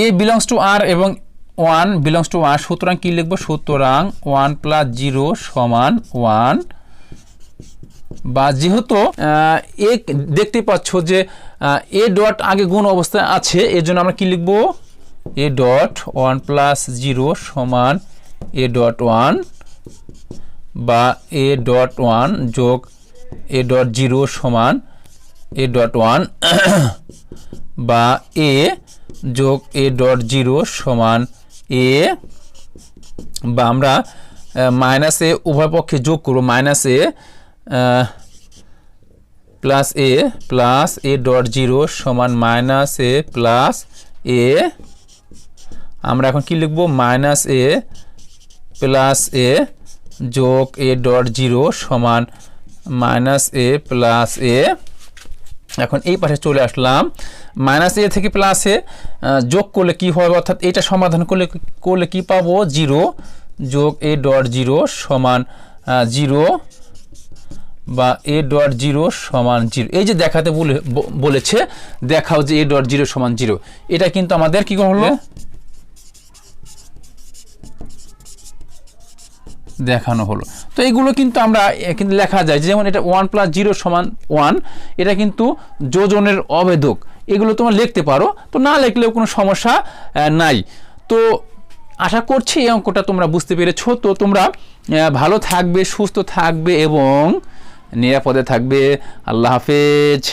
A belongs to আর এবং one belongs to আর সুতরাং কী লিখব? সুতরাং ওয়ান প্লাস জিরো সমান ওয়ান বা যেহেতু এ দেখতে পাচ্ছ যে এ ডট আগে গুণ অবস্থায় আছে এর জন্য আমরা কি লিখব? A dot one plus zero সমান এ ডট ওয়ান বা এ ডট ওয়ান যোগ এ ডট জিরো সমান এ ডট ওয়ান বা এ যোগ এ ডট জিরো সমান এ বা আমরা মাইনাস এ উভয় পক্ষে যোগ করব minus A plus A plus A dot zero সমান মাইনাস এ প্লাস এ আমরা এখন কি লিখব? মাইনাস এ প্লাস এ যোগ এ ডট জিরো সমান মাইনাস এ প্লাস এ এখন এই পাশে চলে আসলাম। মাইনাস এ থেকে প্লাসে যোগ করলে কি হবে অর্থাৎ এটা সমাধান করলে করলে কি পাবো? জিরো যোগ এ ডট জিরো সমান জিরো বা এ ডট জিরো সমান জিরো এই যে দেখাতে বলে বলেছে, দেখাও যে এ ডট জিরো সমান জিরো এটা কিন্তু আমাদের কি হলো দেখানো হলো। তো এগুলো কিন্তু আমরা কিন্তু লেখা যায় যেমন এটা ওয়ান প্লাস জিরো সমান ওয়ান এটা কিন্তু যোজনের অবেদক এগুলো তোমরা লিখতে পারো। তো না লিখলেও কোনো সমস্যা নাই। তো আশা করছি এই অঙ্কটা তোমরা বুঝতে পেরেছ। তো তোমরা ভালো থাকবে, সুস্থ থাকবে এবং নিরাপদে থাকবে। আল্লাহ হাফেজ।